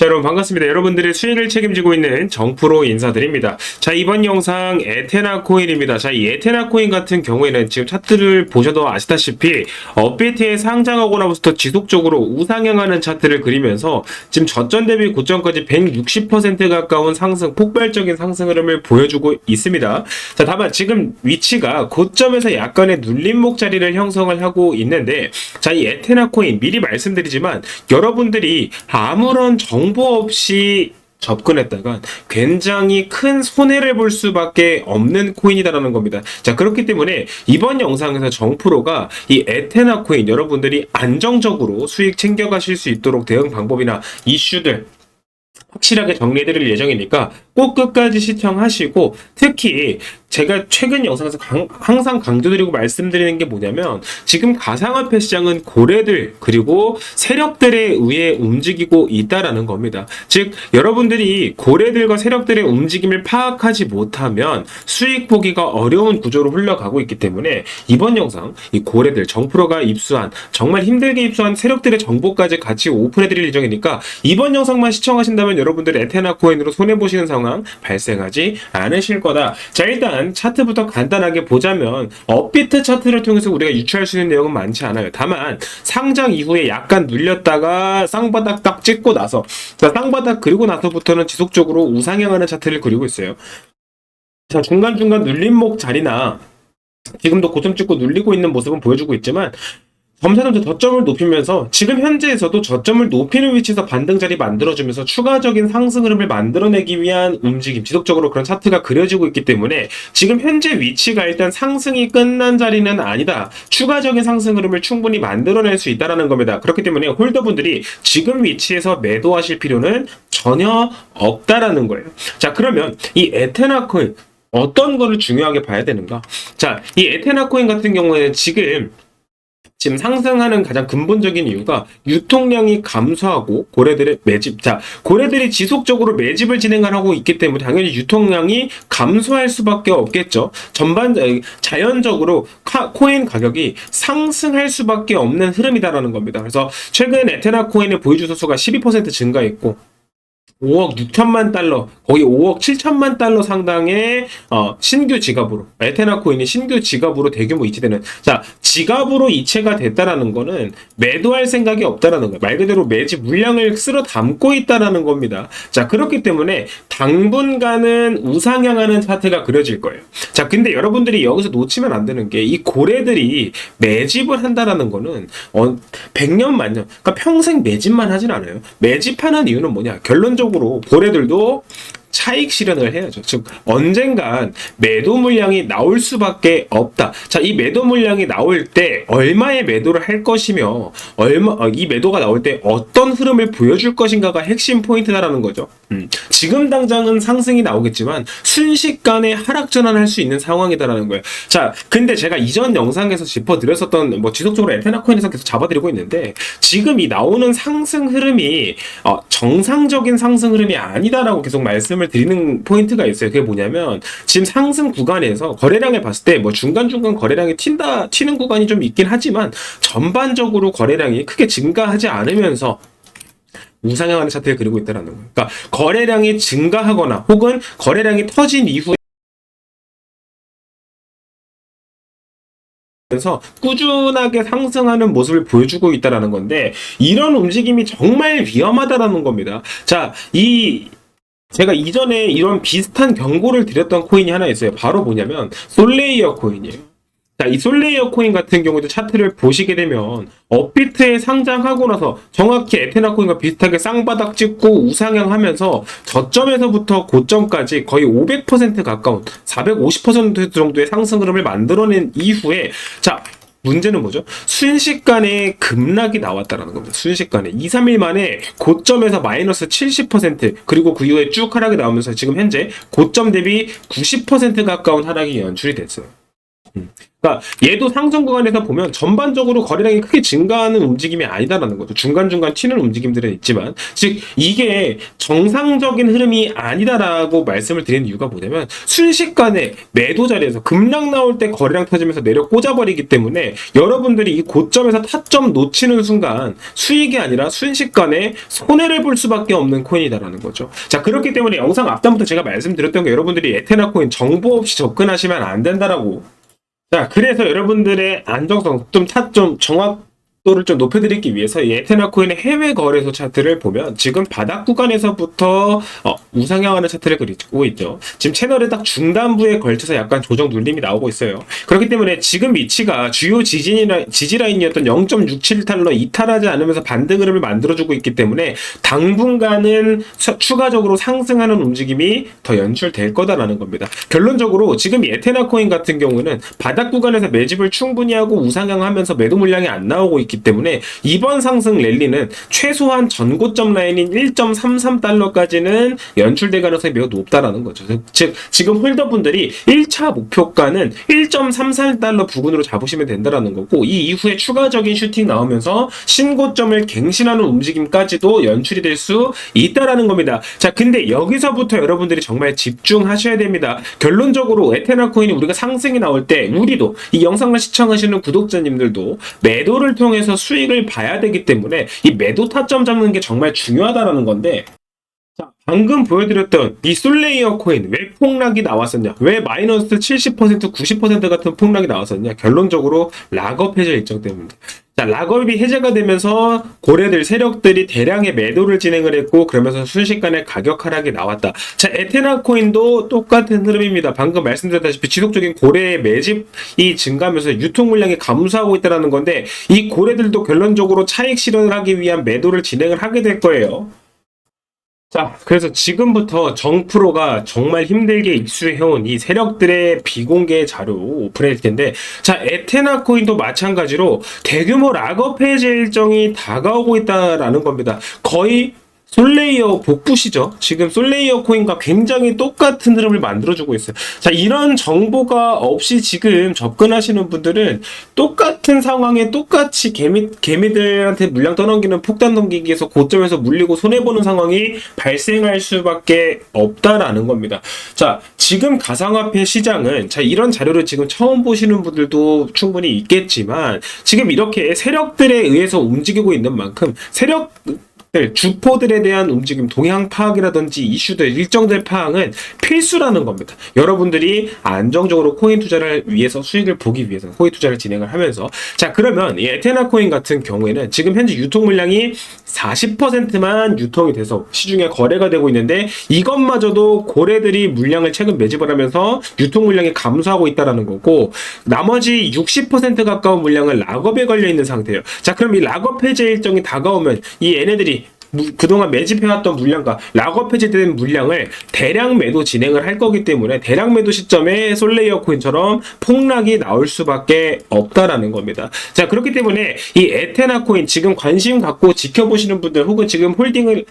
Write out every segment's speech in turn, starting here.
자, 여러분 반갑습니다. 여러분들의 수익을 책임지고 있는 정프로 인사드립니다. 자, 이번 영상 에테나 코인입니다. 자, 이 에테나 코인 같은 경우에는 지금 차트를 보셔도 아시다시피 업비트에 상장하고 나서부터 지속적으로 우상향하는 차트를 그리면서 지금 저점 대비 고점까지 160% 가까운 상승, 폭발적인 상승 흐름을 보여주고 있습니다. 자, 다만 지금 위치가 고점에서 약간의 눌림목 자리를 형성을 하고 있는데 자, 이 에테나 코인 미리 말씀드리지만 여러분들이 아무런 정보 없이 접근했다가 굉장히 큰 손해를 볼 수밖에 없는 코인이다라는 겁니다. 자, 그렇기 때문에 이번 영상에서 정프로가 이 에테나 코인 여러분들이 안정적으로 수익 챙겨가실 수 있도록 대응 방법이나 이슈들 확실하게 정리해드릴 예정이니까 꼭 끝까지 시청하시고 특히 제가 최근 영상에서 강- 항상 강조드리고 말씀드리는 게 뭐냐면 지금 가상화폐 시장은 고래들 그리고 세력들에 의해 움직이고 있다라는 겁니다. 즉 여러분들이 고래들과 세력들의 움직임을 파악하지 못하면 수익 보기가 어려운 구조로 흘러가고 있기 때문에 이번 영상 이 고래들 정프로가 입수한 정말 힘들게 입수한 세력들의 정보까지 같이 오픈해드릴 예정이니까 이번 영상만 시청하신다면 여러분들 에테나 코인으로 손해보시는 상황 발생하지 않으실 거다. 자 일단 차트부터 간단하게 보자면 업비트 차트를 통해서 우리가 유추할 수 있는 내용은 많지 않아요. 다만 상장 이후에 약간 눌렸다가 쌍바닥 딱 찍고 나서 자, 쌍바닥 그리고 나서부터는 지속적으로 우상향하는 차트를 그리고 있어요. 자 중간중간 눌림목 자리나 지금도 고점 찍고 눌리고 있는 모습은 보여주고 있지만 점차점차 저점을 높이면서 지금 현재에서도 저점을 높이는 위치에서 반등 자리 만들어주면서 추가적인 상승 흐름을 만들어내기 위한 움직임, 지속적으로 그런 차트가 그려지고 있기 때문에 지금 현재 위치가 일단 상승이 끝난 자리는 아니다. 추가적인 상승 흐름을 충분히 만들어낼 수 있다라는 겁니다. 그렇기 때문에 홀더분들이 지금 위치에서 매도하실 필요는 전혀 없다라는 거예요. 자, 그러면 이 에테나 코인 어떤 거를 중요하게 봐야 되는가? 자, 이 에테나 코인 같은 경우에는 지금 지금 상승하는 가장 근본적인 이유가 유통량이 감소하고 고래들의 매집, 자, 고래들이 지속적으로 매집을 진행하고 있기 때문에 당연히 유통량이 감소할 수밖에 없겠죠. 전반, 에, 자연적으로 카- 코인 가격이 상승할 수밖에 없는 흐름이다라는 겁니다. 그래서 최근 에테나 코인의 보유 주 소수가 12% 증가했고, 5억 6천만 달러, 거의 5억 7천만 달러 상당의 어, 신규 지갑으로 에테나 코인이 신규 지갑으로 대규모 이체되는 자 지갑으로 이체가 됐다라는 거는 매도할 생각이 없다라는 거예요. 말 그대로 매집 물량을 쓸어 담고 있다라는 겁니다. 자 그렇기 때문에 당분간은 우상향하는 차트가 그려질 거예요. 자 근데 여러분들이 여기서 놓치면 안 되는 게 이 고래들이 매집을 한다라는 거는 어, 100년 만년 그러니까 평생 매집만 하진 않아요. 매집하는 이유는 뭐냐? 결론적으로 고래들도 차익 실현을 해야죠. 즉 언젠간 매도 물량이 나올 수밖에 없다. 자, 이 매도 물량이 나올 때 얼마의 매도를 할 것이며 얼마 어, 이 매도가 나올 때 어떤 흐름을 보여줄 것인가가 핵심 포인트다라는 거죠. 음, 지금 당장은 상승이 나오겠지만 순식간에 하락 전환할 수 있는 상황이다라는 거예요. 자, 근데 제가 이전 영상에서 짚어드렸었던 뭐 지속적으로 에테나 코인에서 계속 잡아드리고 있는데 지금 이 나오는 상승 흐름이 어, 정상적인 상승 흐름이 아니다라고 계속 말씀 을 드리는 포인트가 있어요. 그게 뭐냐면 지금 상승 구간에서 거래량을 봤을 때 뭐 중간중간 거래량이 튄다 튀는 구간이 좀 있긴 하지만 전반적으로 거래량이 크게 증가하지 않으면서 우상향하는 차트를 그리고 있다는 거예요. 그러니까 거래량이 증가하거나 혹은 거래량이 터진 이후에 그래서 꾸준하게 상승하는 모습을 보여주고 있다라는 건데 이런 움직임이 정말 위험하다라는 겁니다. 자, 이 제가 이전에 이런 비슷한 경고를 드렸던 코인이 하나 있어요. 바로 뭐냐면 솔레이어 코인이에요. 자, 이 솔레이어 코인 같은 경우도 차트를 보시게 되면 업비트에 상장하고 나서 정확히 에테나 코인과 비슷하게 쌍바닥 찍고 우상향하면서 저점에서부터 고점까지 거의 500% 가까운 450% 정도의 상승 흐름을 만들어낸 이후에 자, 문제는 뭐죠? 순식간에 급락이 나왔다라는 겁니다. 순식간에 2, 3일 만에 고점에서 마이너스 70% 그리고 그 이후에 쭉 하락이 나오면서 지금 현재 고점 대비 90% 가까운 하락이 연출이 됐어요. 그러니까 얘도 상승 구간에서 보면 전반적으로 거래량이 크게 증가하는 움직임이 아니다라는 거죠. 중간중간 튀는 움직임들은 있지만 즉 이게 정상적인 흐름이 아니다라고 말씀을 드리는 이유가 뭐냐면 순식간에 매도 자리에서 급락 나올 때 거래량 터지면서 내려 꽂아버리기 때문에 여러분들이 이 고점에서 타점 놓치는 순간 수익이 아니라 순식간에 손해를 볼 수밖에 없는 코인이다라는 거죠. 자 그렇기 때문에 영상 앞단부터 제가 말씀드렸던 게 여러분들이 에테나 코인 정보 없이 접근하시면 안 된다라고 자, 그래서 여러분들의 안정성, 좀 타, 좀 정확 도를 좀 높여드리기 위해서 이 에테나 코인의 해외 거래소 차트를 보면 지금 바닥 구간에서부터 어, 우상향하는 차트를 그리고 있죠. 지금 채널의 딱 중단부에 걸쳐서 약간 조정 눌림이 나오고 있어요. 그렇기 때문에 지금 위치가 주요 지진이라, 지지라인이었던 0.67달러 이탈하지 않으면서 반등 흐름을 만들어주고 있기 때문에 당분간은 서- 추가적으로 상승하는 움직임이 더 연출될 거다라는 겁니다. 결론적으로 지금 이 에테나 코인 같은 경우는 바닥 구간에서 매집을 충분히 하고 우상향하면서 매도 물량이 안 나오고 있기 때문에 이번 상승 랠리는 최소한 전고점 라인인 1.33달러까지는 연출될 가능성이 매우 높다라는 거죠. 즉 지금 홀더분들이 1차 목표가는 1.33달러 부근으로 잡으시면 된다라는 거고 이 이후에 추가적인 슈팅 나오면서 신고점을 갱신하는 움직임까지도 연출이 될 수 있다라는 겁니다. 자, 근데 여기서부터 여러분들이 정말 집중하셔야 됩니다. 결론적으로 에테나 코인이 우리가 상승이 나올 때 우리도 이 영상을 시청하시는 구독자님들도 매도를 통해 서 수익을 봐야 되기 때문에 이 매도 타점 잡는 게 정말 중요하다라는 건데 자, 방금 보여드렸던 이 솔레이어 코인 왜 폭락이 나왔었냐? 왜 마이너스 70%, 90% 같은 폭락이 나왔었냐? 결론적으로 락업 해제 일정 때문입니다. 자, 락업이 해제가 되면서 고래들 세력들이 대량의 매도를 진행을 했고 그러면서 순식간에 가격 하락이 나왔다. 자, 에테나 코인도 똑같은 흐름입니다. 방금 말씀드렸다시피 지속적인 고래의 매집이 증가하면서 유통 물량이 감소하고 있다는 건데 이 고래들도 결론적으로 차익 실현을 하기 위한 매도를 진행을 하게 될 거예요. 자, 그래서 지금부터 정프로가 정말 힘들게 입수해온 이 세력들의 비공개 자료 오픈할 텐데, 자, 에테나 코인도 마찬가지로 대규모 락업 해제 일정이 다가오고 있다라는 겁니다. 거의 솔레이어 복붙이죠. 지금 솔레이어 코인과 굉장히 똑같은 흐름을 만들어주고 있어요. 자, 이런 정보가 없이 지금 접근하시는 분들은 똑같은 상황에 똑같이 개미, 개미들한테 물량 떠넘기는 폭탄 넘기기에서 고점에서 물리고 손해보는 상황이 발생할 수밖에 없다라는 겁니다. 자, 지금 가상화폐 시장은, 자, 이런 자료를 지금 처음 보시는 분들도 충분히 있겠지만, 지금 이렇게 세력들에 의해서 움직이고 있는 만큼, 세력, 들, 주포들에 대한 움직임, 동향 파악이라든지 이슈들, 일정들 파악은 필수라는 겁니다. 여러분들이 안정적으로 코인 투자를 위해서 수익을 보기 위해서 코인 투자를 진행을 하면서 자 그러면 이 에테나 코인 같은 경우에는 지금 현재 유통 물량이 40%만 유통이 돼서 시중에 거래가 되고 있는데 이것마저도 고래들이 물량을 최근 매집을 하면서 유통 물량이 감소하고 있다라는 거고 나머지 60% 가까운 물량은 락업에 걸려 있는 상태예요. 자 그럼 이 락업 해제 일정이 다가오면 이 얘네들이 무- 그동안 매집해왔던 물량과 락업 해제된 물량을 대량 매도 진행을 할 거기 때문에 대량 매도 시점에 솔레이어 코인처럼 폭락이 나올 수밖에 없다라는 겁니다. 자 그렇기 때문에 이 에테나 코인 지금 관심 갖고 지켜보시는 분들 혹은 지금 홀딩을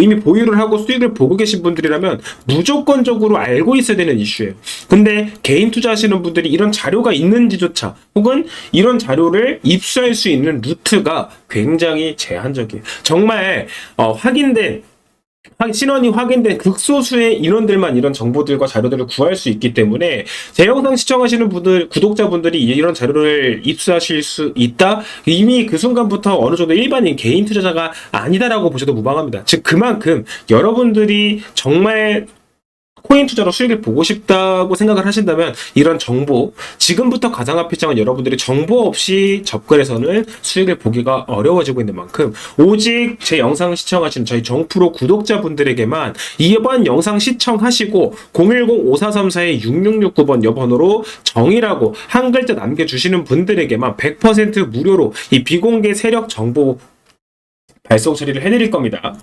이미 보유를 하고 수익을 보고 계신 분들이라면 무조건적으로 알고 있어야 되는 이슈예요. 근데 개인 투자하시는 분들이 이런 자료가 있는지조차 혹은 이런 자료를 입수할 수 있는 루트가 굉장히 제한적이에요. 정말 어, 확인된 확- 신원이 확인된 극소수의 인원들만 이런 정보들과 자료들을 구할 수 있기 때문에 제 영상 시청하시는 분들, 구독자분들이 이런 자료를 입수하실 수 있다? 이미 그 순간부터 어느 정도 일반인 개인 투자자가 아니다라고 보셔도 무방합니다. 즉, 그만큼 여러분들이 정말 코인 투자로 수익을 보고 싶다고 생각을 하신다면 이런 정보 지금부터 가상화폐 시장은 여러분들이 정보 없이 접근해서는 수익을 보기가 어려워지고 있는 만큼 오직 제 영상 시청하시는 저희 정프로 구독자분들에게만 이번 영상 시청하시고 010-5434-6669번 여번호로 정이라고 한 글자 남겨주시는 분들에게만 100% 무료로 이 비공개 세력 정보 발송 처리를 해드릴 겁니다.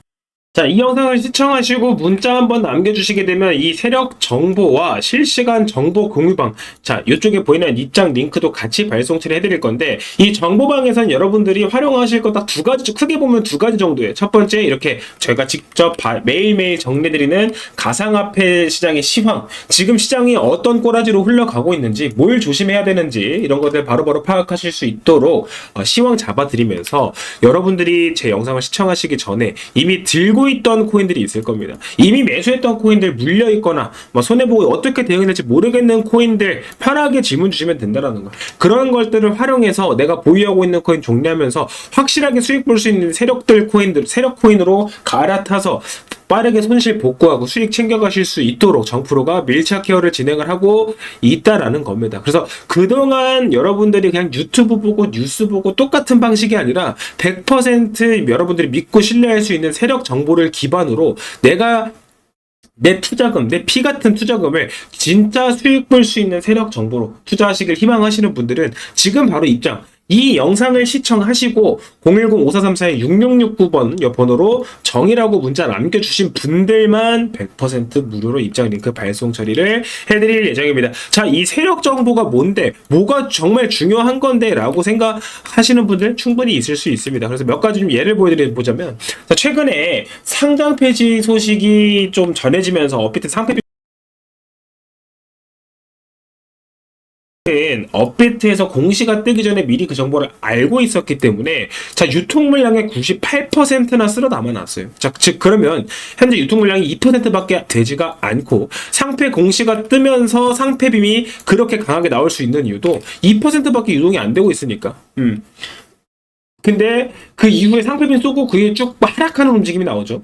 자, 이 영상을 시청하시고 문자 한번 남겨주시게 되면 이 세력 정보와 실시간 정보 공유방, 자, 이쪽에 보이는 입장 링크도 같이 발송 처리해드릴 건데, 이 정보방에서는 여러분들이 활용하실 거 딱 두 가지, 크게 보면 두 가지 정도예요. 첫 번째, 이렇게 저희가 직접 바- 매일매일 정리해드리는 가상화폐 시장의 시황, 지금 시장이 어떤 꼬라지로 흘러가고 있는지, 뭘 조심해야 되는지, 이런 것들 바로바로 파악하실 수 있도록 어, 시황 잡아드리면서 여러분들이 제 영상을 시청하시기 전에 이미 들고 있던 코인들이 있을 겁니다. 이미 매수했던 코인들 물려 있거나 뭐 손해 보고 어떻게 대응해야 될지 모르겠는 코인들 편하게 질문 주시면 된다라는 거예요. 그런 것들을 활용해서 내가 보유하고 있는 코인 정리하면서 확실하게 수익 볼 수 있는 세력들 코인들 세력 코인으로 갈아타서 빠르게 손실 복구하고 수익 챙겨가실 수 있도록 정프로가 밀착 케어를 진행을 하고 있다라는 겁니다. 그래서 그동안 여러분들이 그냥 유튜브 보고 뉴스 보고 똑같은 방식이 아니라 100% 여러분들이 믿고 신뢰할 수 있는 세력 정보를 기반으로 내가 내 투자금, 내 피 같은 투자금을 진짜 수익 볼 수 있는 세력 정보로 투자하시길 희망하시는 분들은 지금 바로 입장. 이 영상을 시청하시고 010-5434-6669번 번호로 정이라고 문자 남겨주신 분들만 100% 무료로 입장 링크 발송 처리를 해드릴 예정입니다. 자, 이 세력 정보가 뭔데, 뭐가 정말 중요한 건데 라고 생각하시는 분들 충분히 있을 수 있습니다. 그래서 몇 가지 좀 예를 보여드리자면, 자, 최근에 상장 폐지 소식이 좀 전해지면서 업비트 상패 업비트에서 공시가 뜨기 전에 미리 그 정보를 알고 있었기 때문에 자 유통 물량의 98%나 쓸어 담아놨어요. 자, 즉 그러면 현재 유통 물량이 2%밖에 되지가 않고 상패 공시가 뜨면서 상패 빔이 그렇게 강하게 나올 수 있는 이유도 2%밖에 유동이 안 되고 있으니까. 음. 근데 그 이후에 상패빔 쏘고 그게 쭉 하락하는 움직임이 나오죠.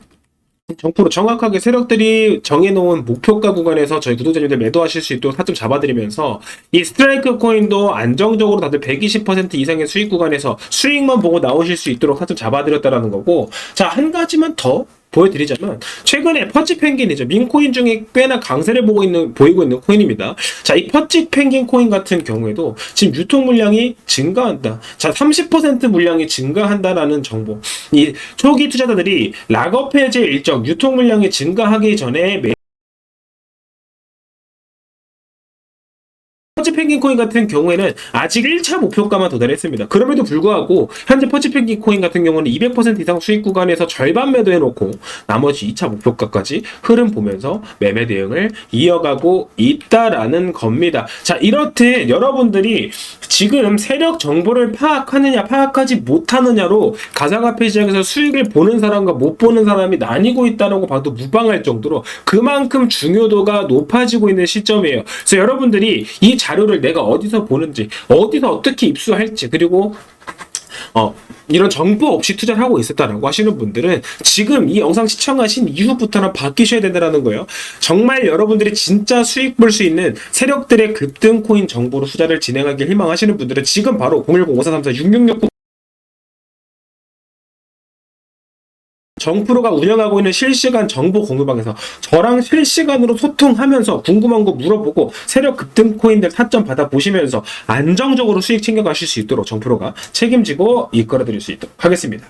정프로 정확하게 세력들이 정해놓은 목표가 구간에서 저희 구독자님들 매도하실 수 있도록 타점 잡아드리면서 이 스트라이크 코인도 안정적으로 다들 120% 이상의 수익 구간에서 수익만 보고 나오실 수 있도록 타점 잡아드렸다라는 거고 자 한 가지만 더 보여드리자면 최근에 퍼치 펭귄이죠 민코인 중에 꽤나 강세를 보고 있는 보이고 있는 코인입니다. 자 이 퍼치 펭귄 코인 같은 경우에도 지금 유통 물량이 증가한다. 자 30% 물량이 증가한다라는 정보. 이 초기 투자자들이 락업 해제 일정 유통 물량이 증가하기 전에 매 퍼치 펭귄 코인 같은 경우에는 아직 1차 목표가만 도달했습니다. 그럼에도 불구하고 현재 퍼치 펭귄 코인 같은 경우는 200% 이상 수익 구간에서 절반 매도해놓고 나머지 2차 목표가까지 흐름 보면서 매매 대응을 이어가고 있다라는 겁니다. 자 이렇듯 여러분들이 지금 세력 정보를 파악하느냐 파악하지 못하느냐로 가상화폐 시장에서 수익을 보는 사람과 못 보는 사람이 나뉘고 있다는 거 봐도 무방할 정도로 그만큼 중요도가 높아지고 있는 시점이에요. 그래서 여러분들이 이 자료를 내가 어디서 보는지 어디서 어떻게 입수할지 그리고 어, 이런 정보 없이 투자를 하고 있었다라고 하시는 분들은 지금 이 영상 시청하신 이후부터는 바뀌셔야 된다는 거예요. 정말 여러분들이 진짜 수익 볼 수 있는 세력들의 급등 코인 정보로 투자를 진행하길 희망하시는 분들은 지금 바로 010-5434-6669 정프로가 운영하고 있는 실시간 정보 공유방에서 저랑 실시간으로 소통하면서 궁금한 거 물어보고 세력 급등 코인들 타점 받아 보시면서 안정적으로 수익 챙겨가실 수 있도록 정프로가 책임지고 이끌어 드릴 수 있도록 하겠습니다.